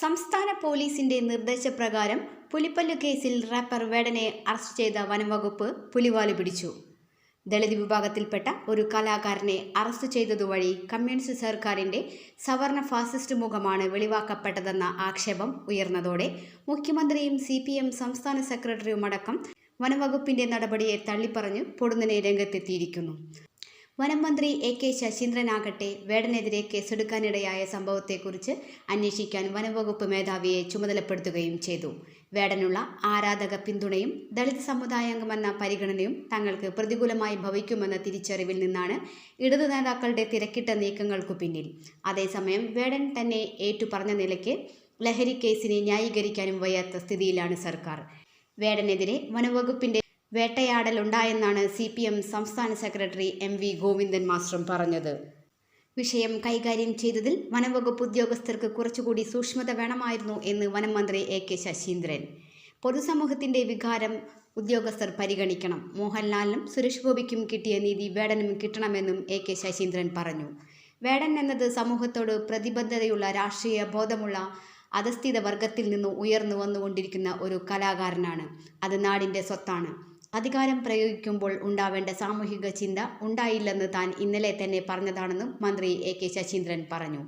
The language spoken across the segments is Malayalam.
സംസ്ഥാന പോലീസിന്റെ നിർദ്ദേശപ്രകാരം പുലിപ്പല്ലു കേസിൽ റാപ്പർ വേടനെ അറസ്റ്റ് ചെയ്ത വനംവകുപ്പ് പുലിവാൽ പിടിച്ചു. ദളിത് വിഭാഗത്തിൽപ്പെട്ട ഒരു കലാകാരനെ അറസ്റ്റ് ചെയ്തതുവഴി കമ്മ്യൂണിസ്റ്റ് സർക്കാരിന്റെ സവർണ ഫാസിസ്റ്റ് മുഖമാണ് വെളിവാക്കപ്പെട്ടതെന്ന ആക്ഷേപം ഉയർന്നതോടെ മുഖ്യമന്ത്രിയും സി പി എം സംസ്ഥാന സെക്രട്ടറിയുമടക്കം വനംവകുപ്പിന്റെ നടപടിയെ തള്ളിപ്പറഞ്ഞ് പൊടുന്നനെ രംഗത്തെത്തിയിരിക്കുന്നു. വനം മന്ത്രി എ കെ ശശീന്ദ്രനാകട്ടെ വേടനെതിരെ കേസെടുക്കാനിടയായ സംഭവത്തെക്കുറിച്ച് അന്വേഷിക്കാൻ വനംവകുപ്പ് മേധാവിയെ ചുമതലപ്പെടുത്തുകയും ചെയ്തു. വേടനുള്ള ആരാധക പിന്തുണയും ദളിത് സമുദായാംഗമെന്ന പരിഗണനയും തങ്ങൾക്ക് പ്രതികൂലമായി ഭവിക്കുമെന്ന തിരിച്ചറിവിൽ നിന്നാണ് ഇടതു നേതാക്കളുടെ തിരക്കിട്ട നീക്കങ്ങൾക്കു പിന്നിൽ. അതേസമയം വേടൻ തന്നെ ഏറ്റുപറഞ്ഞ നിലയ്ക്ക് ലഹരി കേസിനെ ന്യായീകരിക്കാനും വയ്യാത്ത സ്ഥിതിയിലാണ് സർക്കാർ. വേടനെതിരെ വനംവകുപ്പിന്റെ വേട്ടയാടലുണ്ടായെന്നാണ് സി പി എം സംസ്ഥാന സെക്രട്ടറി എം വി ഗോവിന്ദൻ മാസ്റ്ററും പറഞ്ഞത്. വിഷയം കൈകാര്യം ചെയ്തതിൽ വനംവകുപ്പ് ഉദ്യോഗസ്ഥർക്ക് കുറച്ചുകൂടി സൂക്ഷ്മത വേണമായിരുന്നു എന്ന് വനം മന്ത്രി എ കെ ശശീന്ദ്രൻ. പൊതുസമൂഹത്തിന്റെ വികാരം ഉദ്യോഗസ്ഥർ പരിഗണിക്കണം. മോഹൻലാലിനും സുരേഷ് ഗോപിക്കും കിട്ടിയ നീതി വേടനും കിട്ടണമെന്നും എ കെ ശശീന്ദ്രൻ പറഞ്ഞു. വേടൻ എന്നത് സമൂഹത്തോട് പ്രതിബദ്ധതയുള്ള രാഷ്ട്രീയ ബോധമുള്ള അധസ്ഥിത വർഗത്തിൽ നിന്ന് ഉയർന്നു വന്നുകൊണ്ടിരിക്കുന്ന ഒരു കലാകാരനാണ്. അത് നാടിന്റെ സ്വത്താണ്. അധികാരം പ്രയോഗിക്കുമ്പോൾ ഉണ്ടാവേണ്ട സാമൂഹിക ചിന്ത ഉണ്ടായില്ലെന്ന് താൻ ഇന്നലെ തന്നെ പറഞ്ഞതാണെന്നും മന്ത്രി എ കെ ശശീന്ദ്രൻ പറഞ്ഞു.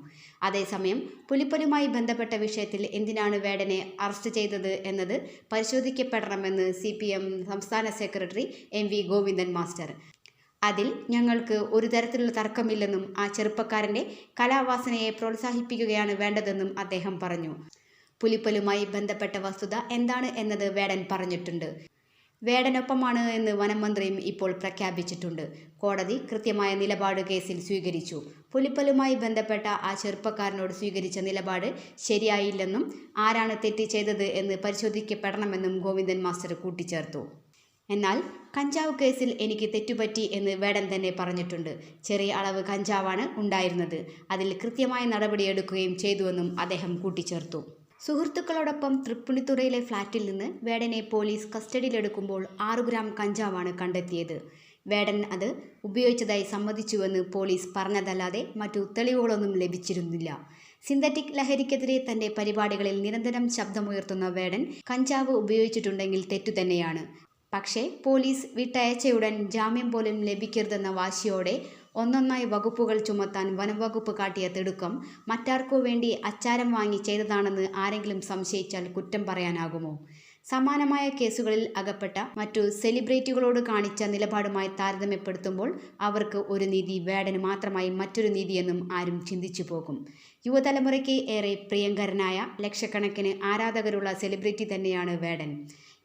അതേസമയം പുലിപ്പലുമായി ബന്ധപ്പെട്ട വിഷയത്തിൽ എന്തിനാണ് വേടനെ അറസ്റ്റ് ചെയ്തത് എന്നത് പരിശോധിക്കപ്പെടണമെന്ന് സി സംസ്ഥാന secretary M V Govindan master. അതിൽ ഞങ്ങൾക്ക് ഒരു തരത്തിലുള്ള തർക്കമില്ലെന്നും ആ ചെറുപ്പക്കാരന്റെ കലാവാസനയെ പ്രോത്സാഹിപ്പിക്കുകയാണ് വേണ്ടതെന്നും അദ്ദേഹം പറഞ്ഞു. പുലിപ്പലുമായി ബന്ധപ്പെട്ട വസ്തുത എന്താണ് എന്നത് വേടൻ പറഞ്ഞിട്ടുണ്ട്. വേടനൊപ്പമാണ് എന്ന് വനം മന്ത്രിയും ഇപ്പോൾ പ്രഖ്യാപിച്ചിട്ടുണ്ട്. കോടതി കൃത്യമായ നിലപാട് കേസിൽ സ്വീകരിച്ചു. പുലിപ്പലുമായി ബന്ധപ്പെട്ട ആ ചെറുപ്പക്കാരനോട് സ്വീകരിച്ച നിലപാട് ശരിയായില്ലെന്നും ആരാണ് തെറ്റ് ചെയ്തത് എന്ന് പരിശോധിക്കപ്പെടണമെന്നും ഗോവിന്ദൻ മാസ്റ്റർ കൂട്ടിച്ചേർത്തു. എന്നാൽ കഞ്ചാവ് കേസിൽ എനിക്ക് തെറ്റുപറ്റി എന്ന് വേടൻ തന്നെ പറഞ്ഞിട്ടുണ്ട്. ചെറിയ അളവ് കഞ്ചാവാണ് ഉണ്ടായിരുന്നത്. അതിൽ കൃത്യമായ നടപടിയെടുക്കുകയും ചെയ്തുവെന്നും അദ്ദേഹം കൂട്ടിച്ചേർത്തു. സുഹൃത്തുക്കളോടൊപ്പം തൃപ്പുണിത്തുറയിലെ ഫ്ളാറ്റിൽ നിന്ന് വേടനെ പോലീസ് കസ്റ്റഡിയിലെടുക്കുമ്പോൾ ആറു ഗ്രാം കഞ്ചാവാണ് കണ്ടെത്തിയത്. വേടൻ അത് ഉപയോഗിച്ചതായി സമ്മതിച്ചുവെന്ന് പോലീസ് പറഞ്ഞതല്ലാതെ മറ്റു തെളിവുകളൊന്നും ലഭിച്ചിരുന്നില്ല. സിന്തറ്റിക് ലഹരിക്കെതിരെ തന്റെ പരിപാടികളിൽ നിരന്തരം ശബ്ദമുയർത്തുന്ന വേടൻ കഞ്ചാവ് ഉപയോഗിച്ചിട്ടുണ്ടെങ്കിൽ തെറ്റുതന്നെയാണ് പക്ഷേ പോലീസ് വിട്ടയച്ചയുടൻ ജാമ്യം പോലും ലഭിക്കരുതെന്ന വാശിയോടെ ഒന്നൊന്നായി വകുപ്പുകൾ ചുമത്താൻ വനംവകുപ്പ് കാട്ടിയ തിടുക്കം മറ്റാർക്കോ വേണ്ടി അച്ചാരം വാങ്ങി ചെയ്തതാണെന്ന് ആരെങ്കിലും സംശയിച്ചാൽ കുറ്റം പറയാനാകുമോ? സമാനമായ കേസുകളിൽ അകപ്പെട്ട മറ്റു സെലിബ്രിറ്റികളോട് കാണിച്ച നിലപാടുമായി താരതമ്യപ്പെടുത്തുമ്പോൾ അവർക്ക് ഒരു നീതി വേടന് മാത്രമായി മറ്റൊരു നീതിയെന്നും ആരും ചിന്തിച്ചു പോകും. യുവതലമുറയ്ക്ക് ഏറെ പ്രിയങ്കരനായ ലക്ഷക്കണക്കിന് ആരാധകരുള്ള സെലിബ്രിറ്റി തന്നെയാണ് വേടൻ.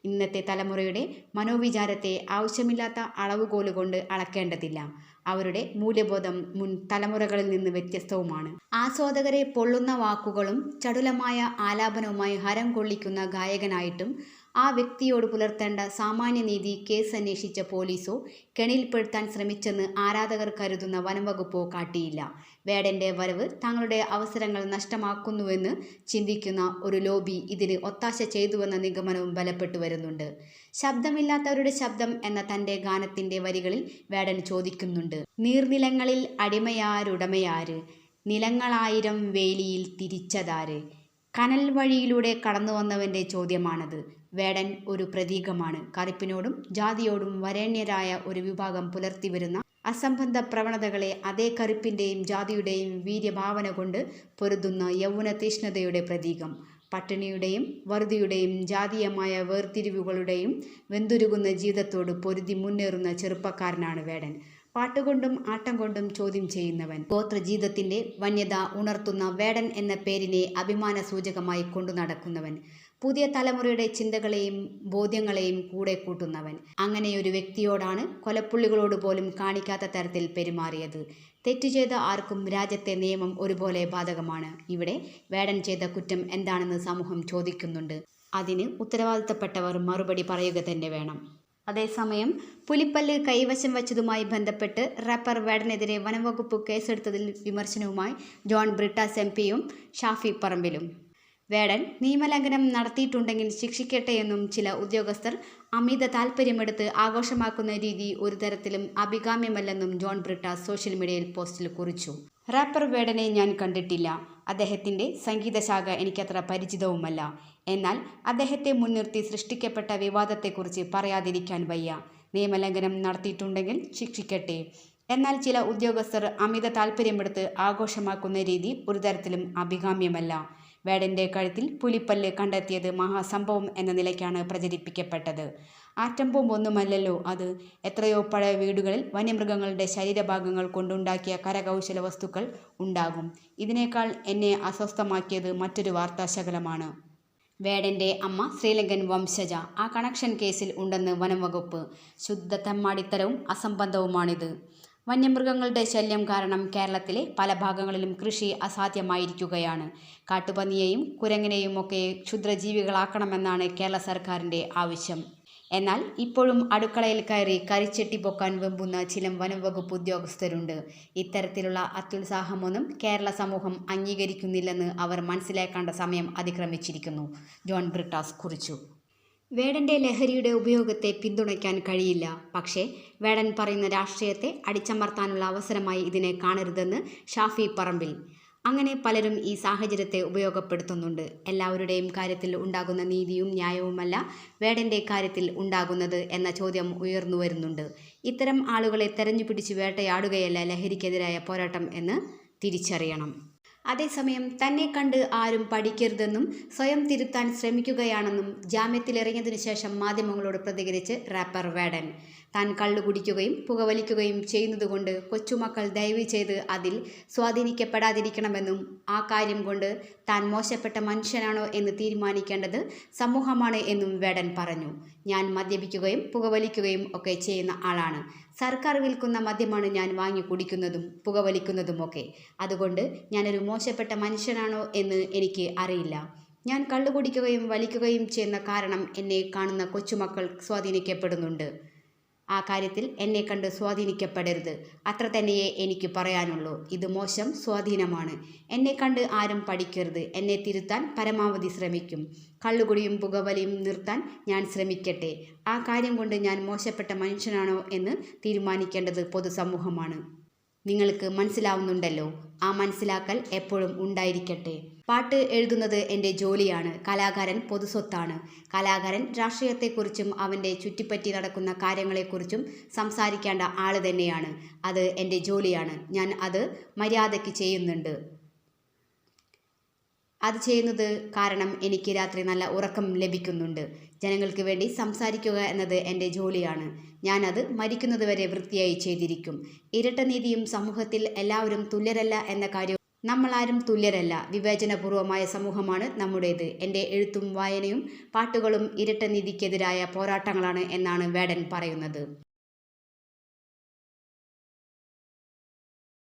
ഇന്നത്തെ തലമുറയുടെ മനോവിചാരത്തെ ആവശ്യമില്ലാത്ത അളവുകോലുകൊണ്ട് അളക്കേണ്ടതില്ല. അവരുടെ മൂല്യബോധം മുൻ തലമുറകളിൽ നിന്ന് വ്യത്യസ്തവുമാണ്. ആസ്വാദകരെ പൊള്ളുന്ന വാക്കുകളും ചടുലമായ ആലാപനവുമായി ഹരം കൊള്ളിക്കുന്ന ഗായകനായിട്ടും ആ വ്യക്തിയോട് പുലർത്തേണ്ട സാമാന്യനീതി കേസ് അന്വേഷിച്ച പോലീസോ കെണിയിൽപ്പെടുത്താൻ ശ്രമിച്ചെന്ന് ആരാധകർ കരുതുന്ന വനംവകുപ്പോ കാട്ടിയില്ല. വേടന്റെ വരവ് തങ്ങളുടെ അവസരങ്ങൾ നഷ്ടമാക്കുന്നുവെന്ന് ചിന്തിക്കുന്ന ഒരു ലോബി ഇതിന് ഒത്താശ ചെയ്തുവെന്ന നിഗമനവും ബലപ്പെട്ടു വരുന്നുണ്ട്. ശബ്ദമില്ലാത്തവരുടെ ശബ്ദം എന്ന തന്റെ ഗാനത്തിന്റെ വരികളിൽ വേടൻ ചോദിക്കുന്നുണ്ട്. നീർനിലങ്ങളിൽ അടിമയാരുടമയാര്? നിലങ്ങളായിരം വേലിയിൽ തിരിച്ചതാര്? കനൽ വഴിയിലൂടെ കടന്നു വന്നവന്റെ ചോദ്യമാണത്. വേടൻ ഒരു പ്രതീകമാണ്. കറുപ്പിനോടും ജാതിയോടും വരേണ്യരായ ഒരു വിഭാഗം പുലർത്തിവരുന്ന അസംബന്ധ പ്രവണതകളെ അതേ കറുപ്പിന്റെയും ജാതിയുടെയും വീര്യഭാവന കൊണ്ട് പൊരുതുന്ന യൗവന തീഷ്ണതയുടെ പ്രതീകം. പട്ടിണിയുടെയും വറുതിയുടെയും ജാതീയമായ വേർതിരിവുകളുടെയും വെന്തുരുകുന്ന ജീവിതത്തോട് പൊരുതി മുന്നേറുന്ന ചെറുപ്പക്കാരനാണ് വേടൻ. പാട്ടുകൊണ്ടും ആട്ടം കൊണ്ടും ചോദ്യം ചെയ്യുന്നവൻ. ഗോത്രജീവിതത്തിന്റെ വന്യത ഉണർത്തുന്ന വേടൻ എന്ന പേരിനെ അഭിമാന സൂചകമായി കൊണ്ടു നടക്കുന്നവൻ. പുതിയ തലമുറയുടെ ചിന്തകളെയും ബോധ്യങ്ങളെയും കൂടെ കൂട്ടുന്നവൻ. അങ്ങനെയൊരു വ്യക്തിയോടാണ് കൊലപ്പുള്ളികളോട് പോലും കാണിക്കാത്ത തരത്തിൽ പെരുമാറിയത്. തെറ്റു ചെയ്ത ആർക്കും രാജ്യത്തെ നിയമം ഒരുപോലെ ബാധകമാണ്. ഇവിടെ വേടൻ ചെയ്ത കുറ്റം എന്താണെന്ന് സമൂഹം ചോദിക്കുന്നുണ്ട്. അതിന് ഉത്തരവാദിത്തപ്പെട്ടവർ മറുപടി പറയുക തന്നെ വേണം. അതേസമയം പുലിപ്പല്ല് കൈവശം വച്ചതുമായി ബന്ധപ്പെട്ട് റാപ്പർ വേടനെതിരെ വനംവകുപ്പ് കേസെടുത്തതിൽ വിമർശനവുമായി ജോൺ ബ്രിട്ടാസ് എം പിയും ഷാഫി പറമ്പിലും. വേടൻ നിയമലംഘനം നടത്തിയിട്ടുണ്ടെങ്കിൽ ശിക്ഷിക്കട്ടെ എന്നും ചില ഉദ്യോഗസ്ഥർ അമിത താൽപ്പര്യമെടുത്ത് ആഘോഷമാക്കുന്ന രീതി ഒരു തരത്തിലും അഭികാമ്യമല്ലെന്നും ജോൺ ബ്രിട്ട സോഷ്യൽ മീഡിയയിൽ പോസ്റ്റിൽ കുറിച്ചു. റാപ്പർ വേടനെ ഞാൻ കണ്ടിട്ടില്ല. അദ്ദേഹത്തിന്റെ സംഗീതശാഖ എനിക്കത്ര പരിചിതവുമല്ല. എന്നാൽ അദ്ദേഹത്തെ മുൻനിർത്തി സൃഷ്ടിക്കപ്പെട്ട വിവാദത്തെക്കുറിച്ച് പറയാതിരിക്കാൻ വയ്യ. നിയമലംഘനം നടത്തിയിട്ടുണ്ടെങ്കിൽ ശിക്ഷിക്കട്ടെ. എന്നാൽ ചില ഉദ്യോഗസ്ഥർ അമിത താൽപ്പര്യമെടുത്ത് ആഘോഷമാക്കുന്ന രീതി ഒരു തരത്തിലും അഭികാമ്യമല്ല. വേടന്റെ കഴുത്തിൽ പുലിപ്പല്ല് കണ്ടെത്തിയത് മഹാസംഭവം എന്ന നിലയ്ക്കാണ് പ്രചരിപ്പിക്കപ്പെട്ടത്. ആറ്റം ബോംബൊന്നുമല്ലല്ലോ അത്. എത്രയോ പഴയ വീടുകളിൽ വന്യമൃഗങ്ങളുടെ ശരീരഭാഗങ്ങൾ കൊണ്ടുണ്ടാക്കിയ കരകൗശല വസ്തുക്കൾ ഉണ്ടാകും. ഇതിനേക്കാൾ എന്നെ അസ്വസ്ഥമാക്കിയത് മറ്റൊരു വാർത്താശകലമാണ്. വേടന്റെ അമ്മ ശ്രീലങ്കൻ വംശജ. ആ കണക്ഷൻ കേസിൽ ഉണ്ടെന്ന് വനംവകുപ്പ്. ശുദ്ധ തെമ്മാടിത്തരവും അസംബന്ധവുമാണിത്. വന്യമൃഗങ്ങളുടെ ശല്യം കാരണം കേരളത്തിലെ പല ഭാഗങ്ങളിലും കൃഷി അസാധ്യമായിരിക്കുകയാണ്. കാട്ടുപന്നിയെയും കുരങ്ങനെയും ഒക്കെ ക്ഷുദ്രജീവികളാക്കണമെന്നാണ് കേരള സർക്കാരിന്റെ ആവശ്യം. എന്നാൽ ഇപ്പോഴും അടുക്കളയിൽ കയറി കരിച്ചെട്ടി പൊക്കാൻ വെമ്പുന്ന ചില വനംവകുപ്പ് ഉദ്യോഗസ്ഥരുണ്ട്. ഇത്തരത്തിലുള്ള അത്യുത്സാഹമൊന്നും കേരള സമൂഹം അംഗീകരിക്കുന്നില്ലെന്ന് അവർ മനസ്സിലാക്കേണ്ട സമയം അതിക്രമിച്ചിരിക്കുന്നു. ജോൺ ബ്രിട്ടാസ് കുറിച്ചു. വേടന്റെ ലഹരിയുടെ ഉപയോഗത്തെ പിന്തുണയ്ക്കാൻ കഴിയില്ല. പക്ഷേ വേടൻ പറയുന്ന രാഷ്ട്രീയത്തെ അടിച്ചമർത്താനുള്ള അവസരമായി ഇതിനെ കാണരുതെന്ന് ഷാഫി പറമ്പിൽ. അങ്ങനെ പലരും ഈ സാഹചര്യത്തെ ഉപയോഗപ്പെടുത്തുന്നുണ്ട്. എല്ലാവരുടെയും കാര്യത്തിൽ ഉണ്ടാകുന്ന നീതിയും ന്യായവുമല്ല വേടന്റെ കാര്യത്തിൽ ഉണ്ടാകുന്നത് എന്ന ചോദ്യം ഉയർന്നു വരുന്നുണ്ട്. ഇത്തരം ആളുകളെ തെരഞ്ഞു പിടിച്ച് വേട്ടയാടുകയല്ല ലഹരിക്കെതിരായ പോരാട്ടം എന്ന് തിരിച്ചറിയണം. അതേസമയം തന്നെ കണ്ട് ആരും പഠിക്കരുതെന്നും സ്വയം തിരുത്താൻ ശ്രമിക്കുകയാണെന്നും ജാമ്യത്തിലിറങ്ങിയതിനു ശേഷം മാധ്യമങ്ങളോട് പ്രതികരിച്ച് റാപ്പർ വേടൻ. താൻ കള്ളു കുടിക്കുകയും പുകവലിക്കുകയും ചെയ്യുന്നതുകൊണ്ട് കൊച്ചുമക്കൾ ദയവ് ചെയ്ത് അതിൽ സ്വാധീനിക്കപ്പെടാതിരിക്കണമെന്നും ആ കാര്യം കൊണ്ട് താൻ മോശപ്പെട്ട മനുഷ്യനാണോ എന്ന് തീരുമാനിക്കേണ്ടത് സമൂഹമാണ് എന്നും വേടൻ പറഞ്ഞു. ഞാൻ മദ്യപിക്കുകയും പുകവലിക്കുകയും ഒക്കെ ചെയ്യുന്ന ആളാണ്. സർക്കാർ വിൽക്കുന്ന മദ്യമാണ് ഞാൻ വാങ്ങി കുടിക്കുന്നതും പുകവലിക്കുന്നതുമൊക്കെ. അതുകൊണ്ട് ഞാനൊരു മോശപ്പെട്ട മനുഷ്യനാണോ എന്ന് എനിക്ക് അറിയില്ല. ഞാൻ കള്ളുകുടിക്കുകയും വലിക്കുകയും ചെയ്യുന്ന കാരണം എന്നെ കാണുന്ന കൊച്ചുമക്കൾ സ്വാധീനിക്കപ്പെടുന്നുണ്ട്. ആ കാര്യത്തിൽ എന്നെ കണ്ട് സ്വാധീനിക്കപ്പെടരുത്. അത്ര തന്നെയേ എനിക്ക് പറയാനുള്ളൂ. ഇത് മോശം സ്വാധീനമാണ്. എന്നെ കണ്ട് ആരും പഠിക്കരുത്. എന്നെ തിരുത്താൻ പരമാവധി ശ്രമിക്കും. കള്ളുകുടിയും പുകവലിയും നിർത്താൻ ഞാൻ ശ്രമിക്കട്ടെ. ആ കാര്യം കൊണ്ട് ഞാൻ മോശപ്പെട്ട മനുഷ്യനാണോ എന്ന് തീരുമാനിക്കേണ്ടത് പൊതുസമൂഹമാണ്. നിങ്ങൾക്ക് മനസ്സിലാവുന്നുണ്ടല്ലോ. ആ മനസ്സിലാക്കൽ എപ്പോഴും ഉണ്ടായിരിക്കട്ടെ. പാട്ട് എഴുതുന്നത് എന്റെ ജോലിയാണ്. കലാകാരൻ പൊതുസ്വത്താണ്. കലാകാരൻ രാഷ്ട്രീയത്തെക്കുറിച്ചും അവന്റെ ചുറ്റിപ്പറ്റി നടക്കുന്ന കാര്യങ്ങളെക്കുറിച്ചും സംസാരിക്കേണ്ട ആൾ തന്നെയാണ്. അത് എന്റെ ജോലിയാണ്. ഞാൻ അത് മര്യാദയ്ക്ക് ചെയ്യുന്നുണ്ട്. അത് ചെയ്യുന്നത് കാരണം എനിക്ക് രാത്രി നല്ല ഉറക്കം ലഭിക്കുന്നുണ്ട്. ജനങ്ങൾക്ക് വേണ്ടി സംസാരിക്കുക എന്നത് എന്റെ ജോലിയാണ്. ഞാനത് മരിക്കുന്നതുവരെ വൃത്തിയായി ചെയ്തിരിക്കും. ഇരട്ടനീതിയും സമൂഹത്തിൽ എല്ലാവരും തുല്യരല്ല എന്ന കാര്യം നമ്മളാരും തുല്യരല്ല. വിവേചനപൂർവമായ സമൂഹമാണ് നമ്മുടേത്. എന്റെ എഴുത്തും വായനയും പാട്ടുകളും ഇരട്ടനീതിക്കെതിരായ പോരാട്ടങ്ങളാണ് എന്നാണ് വേടൻ പറയുന്നത്.